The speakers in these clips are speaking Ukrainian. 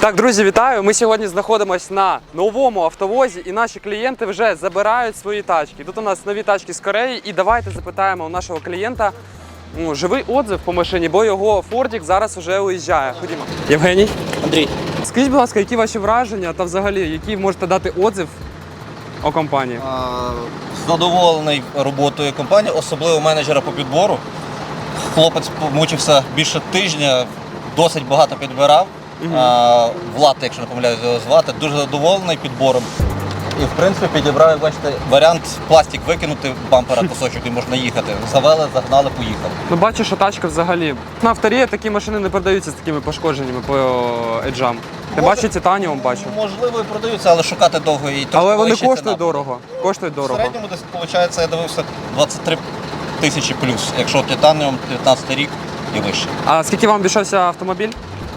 Так, друзі, вітаю! Ми сьогодні знаходимося на новому автовозі, і наші клієнти вже забирають свої тачки. Тут у нас нові тачки з Кореї, і давайте запитаємо у нашого клієнта ну, живий отзив по машині, бо його Фордік зараз вже уїжджає. Ходімо. Євгеній, Андрій, скажіть, будь ласка, які ваші враження та взагалі, який можете дати отзив о компанії? а, задоволений роботою компанії, особливо менеджера по підбору. Хлопець мучився більше тижня, досить багато підбирав. Влад, якщо не помиляюсь, його звати, дуже задоволений підбором. І в принципі підібрав, як бачите, варіант пластик викинути бампера кусочок і можна їхати. Завели, загнали, поїхали. Ну, бачу, що тачка взагалі. На авторі такі машини не продаються з такими пошкодженнями по еджам. Ти Може- бачиш титаніум, бачу. Можливо, і продаються, але шукати довго і трохи Але вони вища коштують ціна. дорого. Коштують В дорого. середньому десь виходить, я дивився 23 тисячі плюс, якщо титаніум 19 рік і вище. А скільки вам обійшовся автомобіль?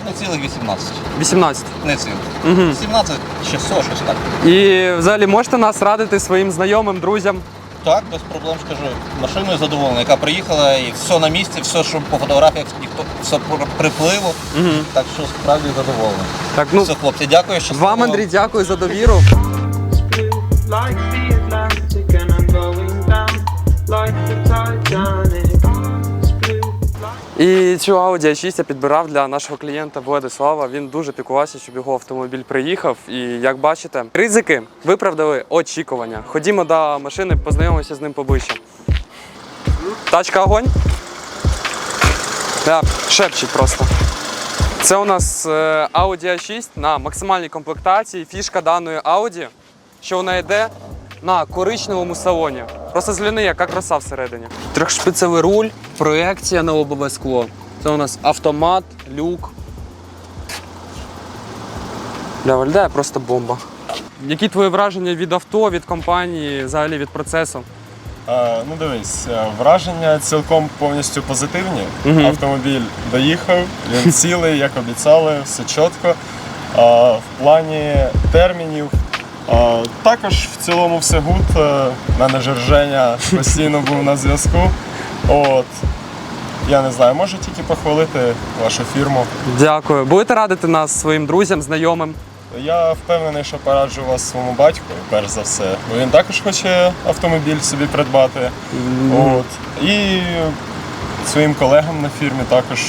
Не цілих 18. 18. Не цілих. Угу. 17 чи 100, щось так. І взагалі можете нас радити своїм знайомим, друзям. Так, без проблем скажу. Машиною задоволена, яка приїхала і все на місці, все, що по фотографіях, ніхто все про припливу. Угу. Так що справді задоволений. Так, ну все, хлопці, дякую, що вам, Андрій, дякую за довіру. І цю Audi A6 я підбирав для нашого клієнта Владислава. Він дуже пікувався, щоб його автомобіль приїхав. І як бачите, ризики виправдали очікування. Ходімо до машини, познайомимося з ним поближче. Тачка огонь. Да, шепчить просто. Це у нас е, Audi A6 на максимальній комплектації. Фішка даної Audi, що вона йде на коричневому салоні. Просто згляни, яка краса всередині. Трьохшпицевий руль, проекція на лобове скло. Це у нас автомат, люк. Бля, виглядає просто бомба. Які твої враження від авто, від компанії, взагалі від процесу? А, ну дивись, е, враження цілком повністю позитивні. Мгм. Автомобіль доїхав, він цілий, як обіцяли, все чітко. А, в плані термінів. А, також в цілому все гуд. Е, Менеджер Женя постійно був на зв'язку. От. Я не знаю, можу тільки похвалити вашу фірму. Дякую. Будете радити нас своїм друзям, знайомим? Я впевнений, що пораджу вас своєму батьку, перш за все. Бо він також хоче автомобіль собі придбати. От. І своїм колегам на фірмі також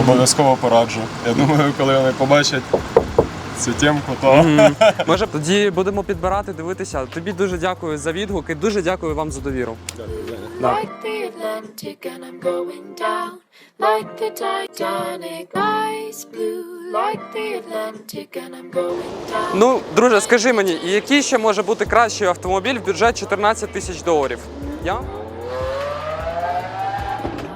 обов'язково пораджу. Я думаю, коли вони побачать цю темку, то Може, тоді будемо підбирати, дивитися. Тобі дуже дякую за відгук і дуже дякую вам за довіру. Like the Atlantic and I'm going down like the Titanic. Ice blue like the Atlantic and I'm going down. Ну, друже, скажи мені, який ще може бути кращий автомобіль в бюджет 14 тисяч доларів? Я?